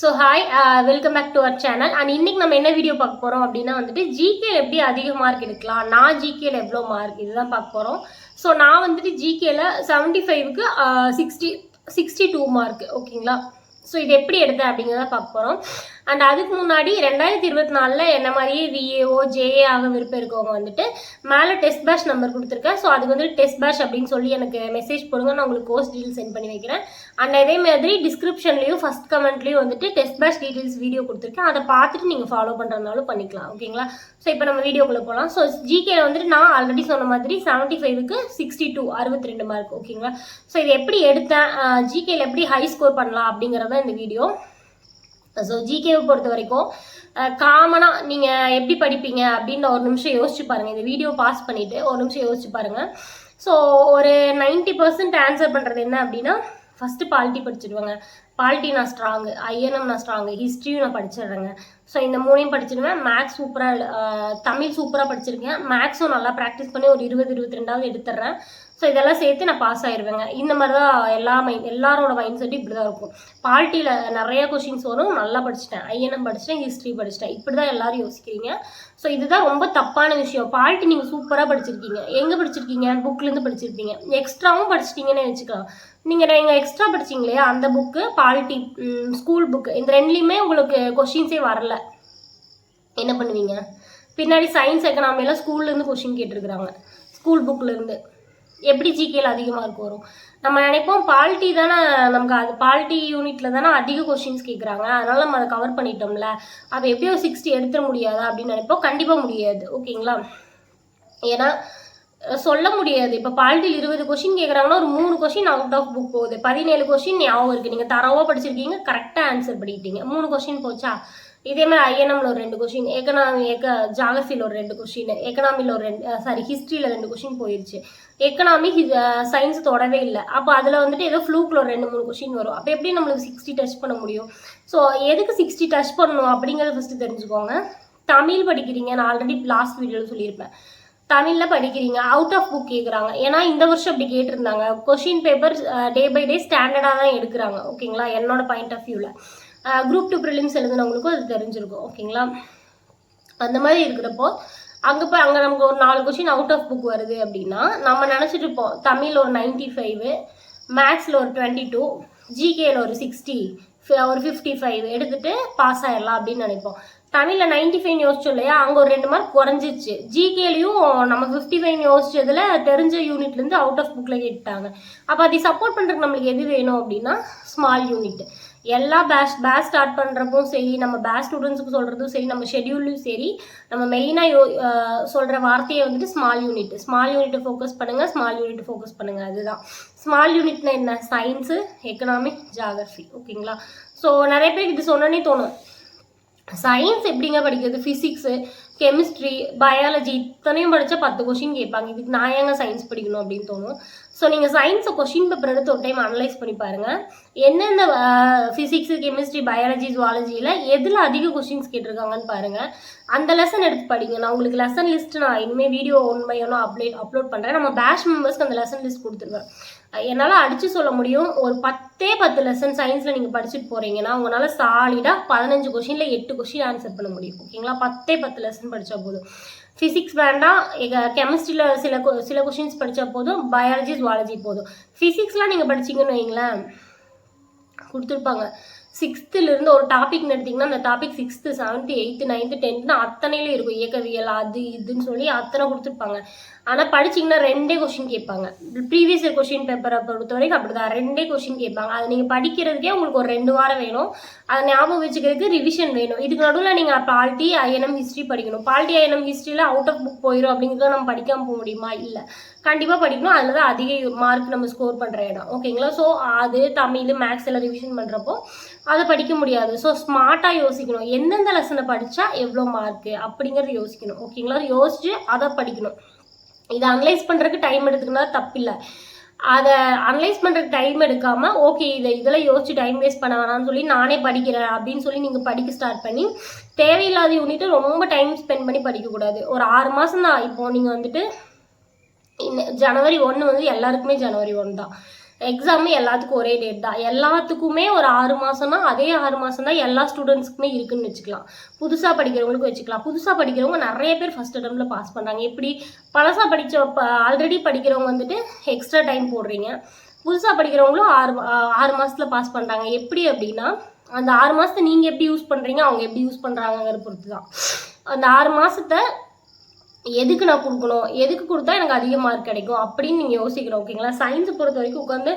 So hi welcome back to our channel and இன்னைக்கு நம்ம என்ன வீடியோ பார்க்க போகிறோம் அப்படின்னா வந்துட்டு ஜிகேல எப்படி அதிக மார்க் எடுக்கலாம்? நான் ஜிகேல எவ்வளோ மார்க் இதுதான் பார்க்க போகிறோம் ஸோ நான் வந்துட்டு ஜிகேல செவன்ட்டி ஃபைவ்க்கு சிக்ஸ்டி சிக்ஸ்டி டூ மார்க் ஓகேங்களா ஸோ இது எப்படி எடுத்தேன் அப்படிங்கிறத பார்க்க போகிறோம் அண்ட் அதுக்கு முன்னாடி ரெண்டாயிரத்தி இருபத்தி நாலில் என்ன மாதிரியே விஏஓ ஜேஏ ஆக விருப்பம் இருக்கவங்க வந்துட்டு மேலே டெஸ்ட் பேஷ் நம்பர் கொடுத்துருக்கேன். ஸோ அதுக்கு வந்து டெஸ்ட் பேஷ் அப்படின்னு சொல்லி எனக்கு மெசேஜ் போடுங்க. நான் உங்களுக்கு கோர்ஸ் டீட்டெயில் சென்ட் பண்ணி வைக்கிறேன். அண்ட் அதே மாதிரி டிஸ்கிரிப்ஷன்லையும் ஃபஸ்ட் கமெண்ட்லையும் வந்துட்டு டெஸ்ட் பேஷ் டீட்டெயில்ஸ் வீடியோ கொடுத்துருக்கேன். அதை பார்த்துட்டு நீங்கள் ஃபாலோ பண்ணுறதுனாலும் பண்ணிக்கலாம். ஓகேங்களா ஸோ இப்போ நம்ம வீடியோக்குள்ளே போகலாம் ஸோ ஜிகே வந்துட்டு நான் ஆல்ரெடி சொன்ன மாதிரி செவன்ட்டி ஃபைவுக்கு சிக்ஸ்டி டூ அறுபத்தி ரெண்டு மார்க் ஓகேங்களா ஸோ இது எப்படி எடுத்தேன்? ஜிகேல எப்படி ஹை ஸ்கோர் பண்ணலாம் அப்படிங்கிறத இந்த வீடியோ ஸோ ஜிகேவை பொறுத்த வரைக்கும் காமனாக நீங்கள் எப்படி படிப்பீங்க அப்படின்னு ஒரு நிமிஷம் யோசிச்சு பாருங்கள் இந்த வீடியோ பாஸ் பண்ணிவிட்டு ஒரு நிமிஷம் யோசிச்சு பாருங்கள் ஸோ ஒரு நைன்ட்டி பர்சன்ட் ஆன்சர் பண்ணுறது என்ன அப்படின்னா ஃபஸ்ட்டு பாலிட்டி படிச்சிடுவாங்க. பாலிட்டி நான் ஸ்ட்ராங்கு ஐஎன்எம் நான் ஸ்ட்ராங்கு ஹிஸ்ட்ரியும் நான் படிச்சிடுறேங்க. ஸோ இந்த மூணையும் படிச்சிடுவேன். மேக்ஸ் சூப்பராக தமிழ் சூப்பராக படிச்சிருக்கேன். மேக்ஸும் நல்லா ப்ராக்டிஸ் பண்ணி ஒரு இருபது இருபத்தி ரெண்டாவது எடுத்துடுறேன். ஸோ இதெல்லாம் சேர்த்து நான் பாஸ் ஆயிடுவேங்க இந்த மாதிரி தான் எல்லா மைண்ட் எல்லாரோட மைண்ட் செட்டும் இப்படி தான் இருக்கும். பால்ட்டியில் நிறைய கொஷின்ஸ் வரும். நல்லா படிச்சிட்டேன். ஐஎன்எம் படிச்சிட்டேன். ஹிஸ்ட்ரி படிச்சிட்டேன். இப்படி தான் எல்லாரும் யோசிக்கிறீங்க. ஸோ இதுதான் ரொம்ப தப்பான விஷயம். பால்ட்டி நீங்கள் சூப்பராக படிச்சிருக்கீங்க. எங்கே படிச்சிருக்கீங்க? புக்லேருந்து படிச்சிருப்பீங்க. எக்ஸ்ட்ராவும் படிச்சிட்டிங்கன்னு வச்சுக்கலாம். நீங்கள் நீங்கள் எக்ஸ்ட்ரா படிச்சிங்க இல்லையா? அந்த புக்கு பால்ட்டி ஸ்கூல் புக்கு இந்த ரெண்டுலேயுமே உங்களுக்கு கொஷின்ஸே வரல. என்ன பண்ணுவீங்க? பின்னாடி சயின்ஸ் எக்கனாமியெல்லாம் ஸ்கூல்லேருந்து கொஷின் கேட்டிருக்கிறாங்க. ஸ்கூல் புக்லேருந்து எப்படி ஜிகேல அதிக மார்க் வரும்? நம்ம நினைப்போம் பால்டி தானே நமக்கு அது பால்டி யூனிட்ல தானே அதிக கொஷின்ஸ் கேட்குறாங்க அதனால நம்ம அதை கவர் பண்ணிட்டோம்ல. அப்போ எப்படியோ சிக்ஸ்டி எடுத்துட முடியாதா அப்படின்னு நினைப்போம். கண்டிப்பாக முடியாது. ஓகேங்களா? ஏன்னா சொல்ல முடியாது. இப்போ பால்டியில் இருபது கொஷின் கேட்குறாங்கன்னா ஒரு மூணு கொஷின் அவுட் ஆஃப் புக் போகுது. பதினேழு கொஷின் ஞாபகம் இருக்குது நீங்கள் தரவாக படிச்சிருக்கீங்க கரெக்டாக ஆன்சர் பண்ணிட்டீங்க மூணு கொஷின் போச்சா? இதே மாதிரி ஐஎன்எம்ல ஒரு ரெண்டு கொஷின் எக்கனாமி எக்க ஜாகிரஃபியில் ஒரு ரெண்டு கொஷின் எக்கனாமியில் ஒரு ரெண்டு சாரி ஹிஸ்ட்ரியில் ரெண்டு கொஷின் போயிடுச்சு எக்கனாமி சயின்ஸ் தொடவே இல்லை. அப்போ அதில் வந்துட்டு ஏதோ ஃப்ளூக்கில் ஒரு ரெண்டு மூணு கொஷின் வரும். அப்போ எப்படி நம்மளுக்கு சிக்ஸ்டி டச் பண்ண முடியும்? ஸோ எதுக்கு சிக்ஸ்டி டச் பண்ணணும் அப்படிங்கிறத ஃபஸ்ட்டு தெரிஞ்சுக்கோங்க. தமிழ் படிக்கிறீங்க நான் ஆல்ரெடி லாஸ்ட் வீடியோவில் சொல்லியிருப்பேன். தமிழில் படிக்கிறீங்க அவுட் ஆஃப் புக் கேட்குறாங்க ஏன்னா இந்த வருஷம் அப்படி கேட்டிருந்தாங்க. Question paper day by day ஸ்டாண்டர்டாக தான் எடுக்கிறாங்க. ஓகேங்களா என்னோட பாயிண்ட் ஆஃப் வியூவில் குரூப் டூ ப்ரிலிம்ஸ் எழுதுனவங்களுக்கும் அது தெரிஞ்சிருக்கும் ஓகேங்களா? அந்த மாதிரி இருக்கிறப்போ அங்கே போய் அங்கே நமக்கு ஒரு நாலு கொஷின் அவுட் ஆஃப் புக் வருது அப்படின்னா நம்ம நினச்சிட்டு இருப்போம் தமிழில் ஒரு நைன்ட்டி ஃபைவு மேக்ஸில் ஒரு டுவெண்ட்டி டூ ஜிகேயில் ஒரு சிக்ஸ்டி ஒரு ஃபிஃப்டி ஃபைவ் எடுத்துட்டு பாஸ் ஆயிடலாம் அப்படின்னு நினைப்போம். தமிழில் நைன்ட்டி ஃபைவ் யோசிச்சோம் இல்லையா அங்கே ஒரு ரெண்டு மார்க் குறைஞ்சிச்சு ஜிகேலையும் நம்ம ஃபிஃப்டி ஃபைவ் யோசிச்சதில் தெரிஞ்ச யூனிட்லேருந்து அவுட் ஆஃப் புக்கில் கேட்டாங்க அப்போ அதை சப்போர்ட் பண்ணுறதுக்கு நம்மளுக்கு எது வேணும் அப்படின்னா ஸ்மால் யூனிட் எல்லா பேட்ச் பேட்ச் ஸ்டார்ட் பண்ணுறப்போ சரி நம்ம பேட்ச் ஸ்டூடெண்ட்ஸுக்கு சொல்கிறதும் சரி நம்ம ஷெடியூல்லையும் சரி நம்ம மெயினாக யோ சொல்கிற வார்த்தையை வந்துட்டு ஸ்மால் யூனிட் ஸ்மால் யூனிட்டை ஃபோக்கஸ் பண்ணுங்கள் ஸ்மால் யூனிட் ஃபோக்கஸ் பண்ணுங்கள் அதுதான். ஸ்மால் யூனிட்னா என்ன? சயின்ஸு எக்கனாமிக் ஜாகிரஃபி ஓகேங்களா ஸோ நிறைய பேர் இது சொன்னோன்னே தோணும். சயின்ஸ் எப்படிங்க படிக்கிறது? ஃபிசிக்ஸு கெமிஸ்ட்ரி பயாலஜி இத்தனையும் படித்தா பத்து கொஷின் கேட்பாங்க. இதுக்கு நான் ஏங்க சயின்ஸ் படிக்கணும் அப்படின்னு தோணும். ஸோ நீங்கள் சயின்ஸை கொஷின் பேப்பர் எடுத்து ஒரு டைம் அனலைஸ் பண்ணி பாருங்கள் எந்தெந்த ஃபிசிக்ஸு கெமிஸ்ட்ரி பயாலஜி ஜுவாலஜியில் எதில் அதிக கொஷின்ஸ் கேட்டிருக்காங்கன்னு பாருங்கள் அந்த லெசன் எடுத்து படிங்க. நான் உங்களுக்கு லெசன் லிஸ்ட் நான் இனிமேல் வீடியோ ஒன் பை ஒன்றும் அப்டேட் அப்லோட் பண்ணுறேன் நம்ம பேட்ச் மெம்பர்ஸ்க்கு அந்த லெசன் லிஸ்ட் கொடுத்துருவேன். என்னால் அடித்து சொல்ல முடியும். ஒரு பத்தே பத்து லெசன் சயின்ஸில் நீங்கள் படிச்சுட்டு போகிறீங்கன்னா உங்களால் சாலிடாக பதினஞ்சு கொஷினில் எட்டு கொஷின் ஆன்சர் பண்ண முடியும். ஓகேங்களா பத்தே பத்து லெசன் படித்தா போதும். ஃபிசிக்ஸ் வேண்டாம். கெமிஸ்ட்ரியில் சில கொ- சில கொஷின்ஸ் படித்தா போதும். பயாலஜி ஜுவாலஜி போதும். ஃபிசிக்ஸ்லாம் நீங்கள் படிச்சீங்கன்னு வைங்களேன் கொடுத்துருப்பாங்க. சிக்ஸ்த்துலேருந்து ஒரு டாபிக் எடுத்திங்கன்னா அந்த topic sixth seventh eighth ninth டென்த்னு அத்தனையிலும் இருக்கும். இயக்கவியல் அது இதுன்னு சொல்லி அத்தனை கொடுத்துருப்பாங்க. ஆனால் படிச்சீங்கன்னா ரெண்டே கொஷின் கேட்பாங்க. ப்ரீவியஸ் இயர் கொஷின் பேப்பரை பொறுத்த வரைக்கும் அப்படி தான் ரெண்டே கொஷின் கேட்பாங்க. அதை நீங்கள் படிக்கிறதுக்கே உங்களுக்கு ஒரு ரெண்டு வாரம் வேணும். அதை ஞாபகம் வச்சுக்கிறதுக்கு ரிவிஷன் வேணும். இதுக்கு நடுவில் நீங்கள் பால்ட்டி ஐஎன்எம் ஹிஸ்ட்ரி படிக்கணும். பால்ட்டி ஐஎன்எம் ஹிஸ்ட்ரியில் அவுட் ஆஃப் புக் போயிடும் அப்படிங்கிறத நம்ம படிக்காமல் போக முடியுமா? இல்லை. கண்டிப்பாக படிக்கணும். அதில் தான் அதிக மார்க் நம்ம ஸ்கோர் பண்ணுற இடம். ஓகேங்களா ஸோ அது தமிழ் மேக்ஸ் எல்லாம் ரிவிஷன் பண்ணுறப்போ அதை படிக்க முடியாது. ஸோ ஸ்மார்ட்டாக யோசிக்கணும். எந்தெந்த லெசனை படித்தா எவ்வளோ மார்க்கு அப்படிங்கிறத யோசிக்கணும். ஓகேங்களா யோசிச்சு அதை படிக்கணும். இதை அனலைஸ் பண்ணுறதுக்கு டைம் எடுத்துக்கினா தப்பில்லை. அதை அனலைஸ் பண்ணுறதுக்கு டைம் எடுக்காமல் ஓகே இதை இதெல்லாம் யோசிச்சு டைம் வேஸ்ட் பண்ண வேணாம்னு சொல்லி நானே படிக்கிறேன் அப்படின்னு சொல்லி நீங்கள் படிக்க ஸ்டார்ட் பண்ணி தேவையில்லாத யூனிட்டை ரொம்ப டைம் ஸ்பெண்ட் பண்ணி படிக்கக்கூடாது. ஒரு ஆறு மாதம் தான் இப்போது நீங்கள் வந்துட்டு ஜனவரி ஒன்று வந்து எல்லாருக்குமே ஜனவரி ஒன்று தான். எக்ஸாமே எல்லாத்துக்கும் ஒரே டேட் தான். எல்லாத்துக்குமே ஒரு ஆறு மாதம்னா அதே ஆறு மாதம் தான் எல்லா ஸ்டூடெண்ட்ஸ்க்குமே இருக்குன்னு வச்சுக்கலாம். புதுசாக படிக்கிறவங்களுக்கு வச்சுக்கலாம். புதுசாக படிக்கிறவங்க நிறைய பேர் ஃபஸ்ட் அட்டம்ல பாஸ் பண்ணுறாங்க எப்படி பழசாக படித்த ஆல்ரெடி படிக்கிறவங்க வந்துட்டு எக்ஸ்ட்ரா டைம் போடுறீங்க. புதுசாக படிக்கிறவங்களும் ஆறு ஆறு மாதத்தில் பாஸ் பண்ணுறாங்க எப்படி அப்படின்னா அந்த ஆறு மாதத்தை நீங்கள் எப்படி யூஸ் பண்ணுறீங்க அவங்க எப்படி யூஸ் பண்ணுறாங்கங்கிற பொறுத்து தான் அந்த ஆறு மாதத்தை எதுக்கு நான் கொடுக்கணும்? எதுக்கு கொடுத்தா எனக்கு அதிக மார்க் கிடைக்கும்? அப்படின்னு நீங்கள் யோசிக்கணும் ஓகேங்களா சயின்ஸை பொறுத்த வரைக்கும் உட்காந்து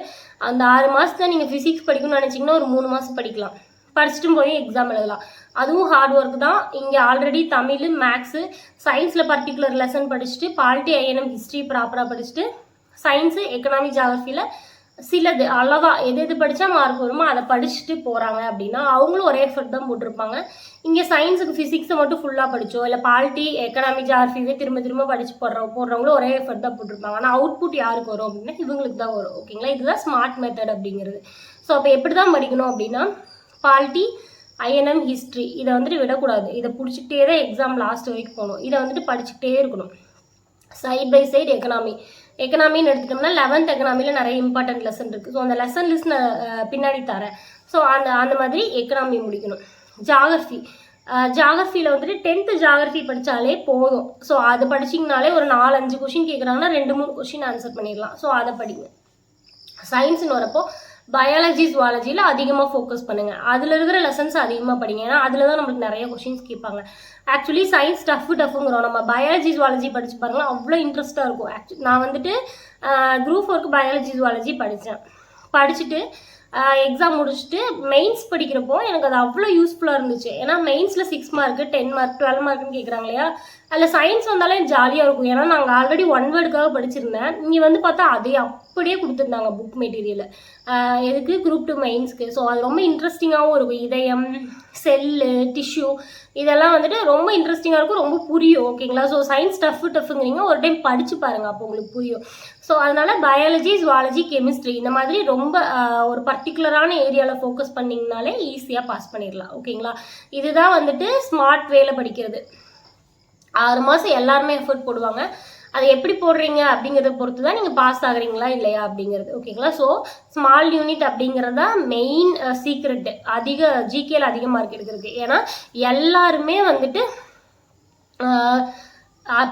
அந்த ஆறு மாதத்துல நீங்கள் ஃபிசிக்ஸ் படிக்கணும்னு நினச்சிங்கன்னா ஒரு மூணு மாதம் படிக்கலாம். படிச்சுட்டும் போய் எக்ஸாம் எழுதலாம். அதுவும் ஹார்ட் ஒர்க் தான். இங்கே ஆல்ரெடி தமிழ் மேக்ஸு சயின்ஸில் பர்டிகுலர் லெசன் படிச்சுட்டு பாலிட்டி ஐஎன்எம் ஹிஸ்ட்ரி ப்ராப்பராக படிச்சுட்டு சயின்ஸு எக்கனாமிக் ஜாகிரஃபியில் சிலது அளவாக எது எது படித்தா மார்க் வருமோ அதை படிச்சுட்டு போகிறாங்க அப்படின்னா அவங்களும் ஒரே எஃபர்ட் தான் போட்டிருப்பாங்க. இங்கே சயின்ஸுக்கு ஃபிசிக்ஸை மட்டும் ஃபுல்லாக படித்தோம் இல்லை பாலிட்டி எக்கனாமி ஜார்ஃபியே திரும்ப திரும்ப படித்து போடுற போடுறவங்களும் ஒரே எஃபர்ட் தான் போட்டிருப்பாங்க. ஆனால் அவுட்புட் யாருக்கு வரும் அப்படின்னா இவங்களுக்கு தான் வரும். ஓகேங்களா இதுதான் ஸ்மார்ட் மெத்தட் அப்படிங்கிறது. ஸோ அப்போ எப்படி தான் படிக்கணும் அப்படின்னா பாலிட்டி ஐஎன்எம் ஹிஸ்ட்ரி இதை வந்துட்டு விடக்கூடாது. இதை பிடிச்சிக்கிட்டே தான் எக்ஸாம் லாஸ்ட் வரைக்கும் போகணும். இதை வந்துட்டு படிச்சுக்கிட்டே இருக்கணும். சைட் பை சைடு எக்கனாமி எக்கனாமின்னு எடுத்துட்டோம்னா லெவன்த் எக்கனாமியில் நிறைய இம்பார்ட்டன்ட் லெசன் இருக்குது ஸோ அந்த லெசன் லிஸ்ட் நான் பின்னாடி தரேன். ஸோ அந்த அந்த மாதிரி எக்கனாமி முடிக்கணும். ஜாகிரஃபி ஜாகிரஃபியில் வந்துட்டு டென்த்து ஜாகிரஃபி படித்தாலே போதும். ஸோ அது படிச்சிங்கனாலே ஒரு நாலு அஞ்சு கொஷின் கேட்குறாங்கன்னா ரெண்டு மூணு கொஷின் ஆன்சர் பண்ணிடலாம். ஸோ அதை படிங்க. சயின்ஸ்னு வரப்போ பயாலஜி ஜுவாலஜியில் அதிகமாக ஃபோக்கஸ் பண்ணுங்கள் அதில் இருக்கிற லெசன்ஸ் அதிகமாக படிங்க. ஏன்னா அதில் தான் நம்மளுக்கு நிறைய கொஷின்ஸ் கேட்பாங்க. ஆக்சுவலி சயின்ஸ் டஃப் டஃப்புங்கிறோம் நம்ம பயாலஜி ஜுவாலஜி படிச்சு பாருங்க அவ்வளோ இன்ட்ரெஸ்ட்டாக இருக்கும். ஆக்சு நான் வந்துட்டு குரூப் ஒர்க்கு பயாலஜி ஜுவாலஜி படித்தேன் படிச்சுட்டு எக்ஸாம் முடிச்சுட்டு மெயின்ஸ் படிக்கிறப்போ எனக்கு அது அவ்வளோ யூஸ்ஃபுல்லாக இருந்துச்சு. ஏன்னா மெயின்ஸில் six mark ten mark twelve மார்க்குன்னு கேட்குறாங்க இல்லையா? அதில் சயின்ஸ் வந்தாலே ஜாலியாக இருக்கும். ஏன்னா நாங்கள் ஆல்ரெடி ஒன் வேர்டுக்காக படிச்சிருந்தேன். இங்கே வந்து பார்த்தா அதே அப்படியே கொடுத்துருந்தாங்க புக் மெட்டீரியலை எதுக்கு? குரூப் டூ மெயின்ஸ்க்கு ஸோ அது ரொம்ப இன்ட்ரெஸ்டிங்காகவும் இருக்கும். இதயம் செல்லு டிஷ்யூ இதெல்லாம் வந்துட்டு ரொம்ப இன்ட்ரெஸ்டிங்காக இருக்கும். ரொம்ப புரியும் ஓகேங்களா ஸோ சயின்ஸ் டஃப் டஃப்புங்கிறீங்க ஒரு டைம் படித்து பாருங்கள் அப்போ உங்களுக்கு புரியும். ஸோ அதனால பயாலஜி ஜுவாலஜி கெமிஸ்ட்ரி இந்த மாதிரி ரொம்ப ஒரு பர்டிகுலரான ஏரியாவில் ஃபோக்கஸ் பண்ணிங்கனாலே ஈஸியாக பாஸ் பண்ணிடலாம் ஓகேங்களா இதுதான் வந்துட்டு ஸ்மார்ட் வேல படிக்கிறது. ஆறு மாதம் எல்லாருமே எஃபர்ட் போடுவாங்க. அது எப்படி போடுறீங்க அப்படிங்கிறத பொறுத்து தான் நீங்கள் பாஸ் ஆகுறீங்களா இல்லையா அப்படிங்கிறது. ஓகேங்களா ஸோ ஸ்மால் யூனிட் அப்படிங்கிறது தான் மெயின் சீக்ரெட்டு அதிக ஜிகேல அதிக மார்க் எடுக்கிறதுக்கு. ஏன்னா எல்லாருமே வந்துட்டு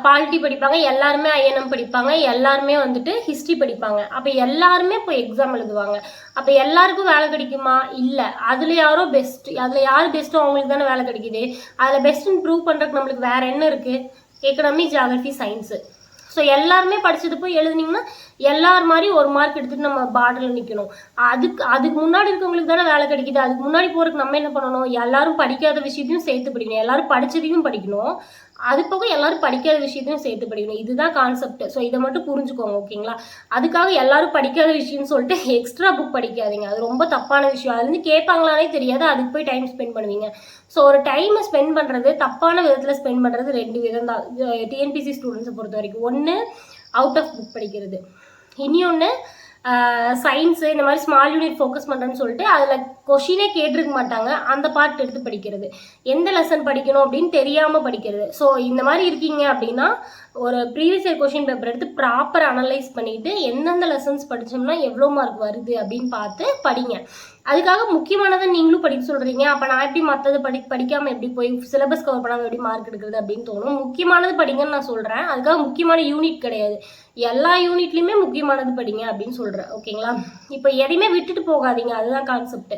பாலிட்டி படிப்பாங்க எல்லாருமே ஐஎன்எம் படிப்பாங்க எல்லாருமே வந்துட்டு ஹிஸ்ட்ரி படிப்பாங்க. அப்போ எல்லாருமே போய் எக்ஸாம் எழுதுவாங்க. அப்போ எல்லாருக்கும் வேலை கிடைக்குமா? இல்லை. அதில் யாரோ பெஸ்ட் அதில் யார் பெஸ்ட்டோ அவங்களுக்கு தானே வேலை கிடைக்குது. அதில் பெஸ்ட்டுன்னு ப்ரூவ் பண்ணுறதுக்கு நம்மளுக்கு வேறு என்ன இருக்குது எக்கனாமி ஜியாகிரஃபி சயின்ஸு ஸோ எல்லாருமே படித்தது போய் எழுதுனீங்கன்னா எல்லார் மாதிரி ஒரு மார்க் எடுத்துகிட்டு நம்ம பார்டரில் நிற்கணும் அதுக்கு அதுக்கு முன்னாடி இருக்கவங்களுக்கு தானே வேலை கிடைக்குது. அதுக்கு முன்னாடி போகிறதுக்கு நம்ம என்ன பண்ணணும்? எல்லாரும் படிக்காத விஷயத்தையும் சேர்த்து படிக்கணும். எல்லாரும் படித்ததையும் படிக்கணும். அது போக எல்லாரும் படிக்காத விஷயத்தையும் சேர்த்து படிக்கணும். இதுதான் கான்செப்ட் ஸோ இதை மட்டும் புரிஞ்சுக்கோங்க ஓகேங்களா அதுக்காக எல்லாரும் படிக்காத விஷயம்னு சொல்லிட்டு எக்ஸ்ட்ரா புக் படிக்காதீங்க. அது ரொம்ப தப்பான விஷயம். அதுலேருந்து கேட்பாங்களானே தெரியாது. அதுக்கு போய் டைம் ஸ்பெண்ட் பண்ணுவீங்க. ஸோ ஒரு டைமை ஸ்பெண்ட் பண்ணுறது தப்பான விதத்தில் ஸ்பெண்ட் பண்ணுறது ரெண்டு விதம் தான். டிஎன்பிசி ஸ்டூடெண்ட்ஸை பொறுத்த வரைக்கும் ஒன்று அவுட் ஆஃப் புக் படிக்கிறது. இனி ஒன்று சயின்ஸு இந்த மாதிரி ஸ்மால் யூனிட் ஃபோக்கஸ் பண்ணுறேன்னு சொல்லிட்டு அதில் கொஷினே கேட்டிருக்க மாட்டாங்க. அந்த பார்ட் எடுத்து படிக்கிறது. எந்த லெசன் படிக்கணும் அப்படின்னு தெரியாமல் படிக்கிறது. ஸோ இந்த மாதிரி இருக்கீங்க அப்படின்னா ஒரு ப்ரீவியஸ் இயர் கொஷின் பேப்பர் எடுத்து ப்ராப்பர் அனலைஸ் பண்ணிவிட்டு எந்தெந்த லெசன்ஸ் படித்தோம்னா எவ்வளோ மார்க் வருது அப்படின்னு பார்த்து படிங்க. அதுக்காக முக்கியமானதை நீங்களும் படிக்க சொல்கிறீங்க அப்போ நான் எப்படி மற்றது படி படிக்காமல் எப்படி போய் சிலபஸ் கவர் பண்ணாமல் எப்படி மார்க் எடுக்கிறது அப்படின்னு தோணும். முக்கியமானது படிங்கன்னு நான் சொல்கிறேன் அதுக்காக முக்கியமான யூனிட் கிடையாது. எல்லா யூனிட்லையுமே முக்கியமானது படிங்க அப்படின்னு சொல்கிறேன் ஓகேங்களா இப்போ எதையுமே விட்டுட்டு போகாதீங்க. அதுதான் கான்செப்ட்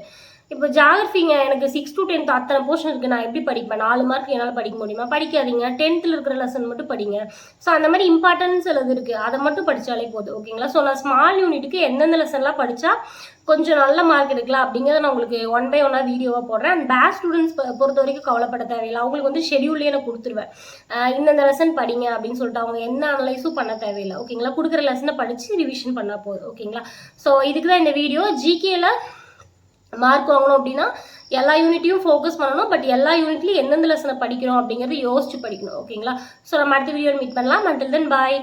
இப்போ ஜாகிரஃபிங்க எனக்கு சிக்ஸ் டு டென்த் அத்தனை போர்ஷன் இருக்குது நான் எப்படி படிப்பேன்? நாலு மார்க் என்னால் படிக்க முடியுமா? படிக்காதீங்க. டென்த்தில் இருக்கிற லெசன் மட்டும் படிங்க. ஸோ அந்த மாதிரி இம்பார்ட்டன்ஸ் சிலது இருக்குது அதை மட்டும் படித்தாலே போதும். ஓகேங்களா ஸோ நான் ஸ்மால் யூனிட்டுக்கு எந்தெந்த லெசன்லாம் படித்தா கொஞ்சம் நல்ல மார்க் எடுக்கலாம் அப்படிங்கிறத நான் உங்களுக்கு ஒன் பை ஒன்னாக வீடியோவாக போடுறேன். அண்ட் பேக் ஸ்டூடெண்ட்ஸ் பொறுத்த வரைக்கும் கவலைப்பட தேவையில்லை. அவங்களுக்கு வந்து ஷெடியூல்லே நான் கொடுத்துருவேன். இந்தந்த லெசன் படிங்க அப்படின்னு சொல்லிட்டு அவங்க என்ன அனலைஸும் பண்ண தேவையில்லை. ஓகேங்களா கொடுக்குற லெசனை படித்து ரிவிஷன் பண்ணால் போதும். ஓகேங்களா ஸோ இதுக்கு தான் இந்த வீடியோ ஜிகேல மார்க் வாங்கணும் அப்படின்னா எல்லா யூனிட்டையும் ஃபோக்கஸ் பண்ணணும். பட் எல்லா யூனிட்லையும் எந்தெந்த லெசனை படிக்கிறோம் அப்படிங்கிறத யோசிச்சு படிக்கணும். ஓகேங்களா ஸோ நம்ம அடுத்த வீடியோ மீட் பண்ணலாம். Until then bye